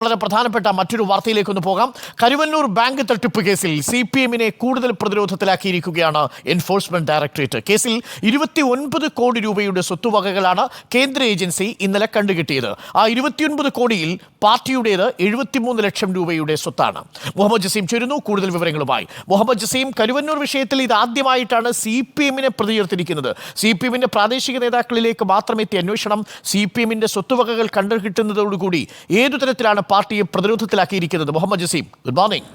വളരെ പ്രധാനപ്പെട്ട മറ്റൊരു വാർത്തയിലേക്ക് ഒന്ന് പോകാം. കരുവന്നൂർ ബാങ്ക് തട്ടിപ്പ് കേസിൽ സി പി എമ്മിനെ കൂടുതൽ പ്രതിരോധത്തിലാക്കിയിരിക്കുകയാണ് എൻഫോഴ്സ്മെന്റ് ഡയറക്ടറേറ്റ്. കേസിൽ ഇരുപത്തി ഒൻപത് കോടി രൂപയുടെ സ്വത്തുവകകളാണ് കേന്ദ്ര ഏജൻസി ഇന്നലെ കണ്ടുകിട്ടിയത്. ആ ഇരുപത്തിയൊൻപത് കോടിയിൽ പാർട്ടിയുടേത് എഴുപത്തിമൂന്ന് ലക്ഷം രൂപയുടെ സ്വത്താണ്. മുഹമ്മദ് ജസീം ചേരുന്നു കൂടുതൽ വിവരങ്ങളുമായി. മുഹമ്മദ് ജസീം കരുവന്നൂർ വിഷയത്തിൽ ഇത് ആദ്യമായിട്ടാണ് സി പി എമ്മിനെ പ്രതിചേർത്തിരിക്കുന്നത് സി പി എമ്മിന്റെ പ്രാദേശിക നേതാക്കളിലേക്ക് മാത്രം അന്വേഷണം സി പി എമ്മിന്റെ സ്വത്തുവകകൾ കണ്ടുകിട്ടുന്നതോടുകൂടി ഏതു തരത്തിലാണ് പാർട്ടിയെ പ്രതിരോധത്തിലാക്കിയിരിക്കുന്നത് Muhammad Jaseem. Good morning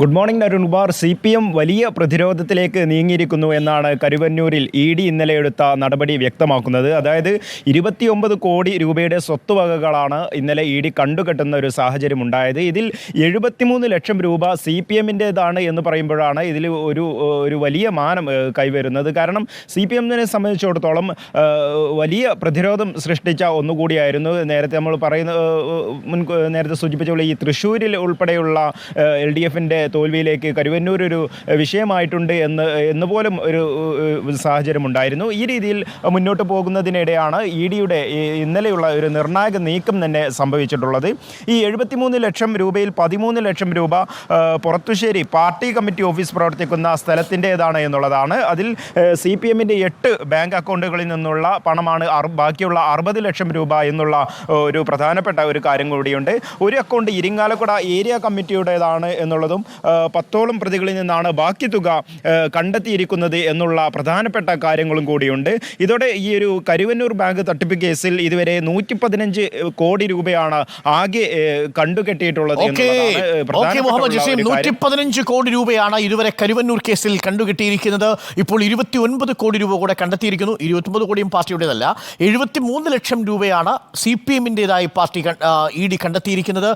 good morning Arun Kumar. C P M വലിയ പ്രതിരോധത്തിലേക്ക് നീങ്ങിയിരിക്കുന്നു എന്നാണ് കരുവന്നൂരിൽ ഇ ഡി ഇന്നലെ എടുത്ത നടപടി വ്യക്തമാക്കുന്നത്. അതായത് ഇരുപത്തിയൊമ്പത് കോടി രൂപയുടെ സ്വത്തുവകകളാണ് ഇന്നലെ ഇ ഡി കണ്ടുകെട്ടുന്ന ഒരു സാഹചര്യം ഉണ്ടായത്. ഇതിൽ എഴുപത്തിമൂന്ന് ലക്ഷം രൂപ സി പി എമ്മിന്റേതാണ് എന്ന് പറയുമ്പോഴാണ് ഇതിൽ ഒരു ഒരു വലിയ മാനം കൈവരുന്നത്. കാരണം സി പി എമ്മിനെ സംബന്ധിച്ചിടത്തോളം വലിയ പ്രതിരോധം സൃഷ്ടിച്ച ഒന്നുകൂടിയായിരുന്നു. നേരത്തെ നമ്മൾ പറയുന്ന മുൻ നേരത്തെ സൂചിപ്പിച്ച പോലെ ഈ തൃശ്ശൂരിൽ ഉൾപ്പെടെയുള്ള എൽ ഡി എഫിന്റെ തോൽവിയിലേക്ക് കരുവന്നൂർ ഒരു വിഷയമായിട്ടുണ്ട് എന്ന് എന്ന് പോലും ഒരു ഏഹ്, സാഹചര്യം ഉണ്ടായിരുന്നു ഈ രീതിയിൽ മുന്നോട്ട് പോകുന്നതിനിടെയാണ് ഇ ഡിയുടെ ഇന്നലെയുള്ള ഒരു നിർണായക നീക്കം തന്നെ സംഭവിച്ചിട്ടുള്ളത്. ഈ എഴുപത്തിമൂന്ന് ലക്ഷം രൂപയിൽ പതിമൂന്ന് ലക്ഷം രൂപ പുറത്തുശ്ശേരി പാർട്ടി കമ്മിറ്റി ഓഫീസ് പ്രവർത്തിക്കുന്ന സ്ഥലത്തിന്റേതാണ് എന്നുള്ളതാണ്. അതിൽ സി പി എമ്മിന്റെ എട്ട് ബാങ്ക് അക്കൗണ്ടുകളിൽ നിന്നുള്ള പണമാണ് ബാക്കിയുള്ള അറുപത് ലക്ഷം രൂപ എന്നുള്ള ഒരു പ്രധാനപ്പെട്ട ഒരു കാര്യം കൂടിയുണ്ട്. ഒരു അക്കൗണ്ട് ഇരിങ്ങാലക്കുട ഏരിയ കമ്മിറ്റിയുടേതാണ് എന്നുള്ളതും പത്തോളം പ്രതികളിൽ നിന്നാണ് ബാക്കി തുക കണ്ടെത്തിയിരിക്കുന്നത് എന്നുള്ള പ്രധാനപ്പെട്ട കാര്യങ്ങളും കൂടിയുണ്ട്. ഇതോടെ ഈ ഒരു കരുവന്നൂർ ബാങ്ക് തട്ടിപ്പ് കേസിൽ ഇതുവരെ നൂറ്റി പതിനഞ്ച് കോടി രൂപയാണ് ആകെ കണ്ടുകെട്ടിയിട്ടുള്ളത് നൂറ്റി പതിനഞ്ച് കോടി രൂപയാണ് ഇതുവരെ കരുവന്നൂർ കേസിൽ കണ്ടുകെട്ടിയിരിക്കുന്നത്. ഇപ്പോൾ ഇരുപത്തി ഒൻപത് കോടി രൂപ കൂടെ കണ്ടെത്തിയിരിക്കുന്നു. ഇരുപത്തൊമ്പത് കോടിയും പാർട്ടിയുടേതല്ല. എഴുപത്തി മൂന്ന് ലക്ഷം രൂപയാണ് സി പി എമ്മിന്റെതായി പാർട്ടി ഇ ഡി കണ്ടെത്തിയിരിക്കുന്നത്.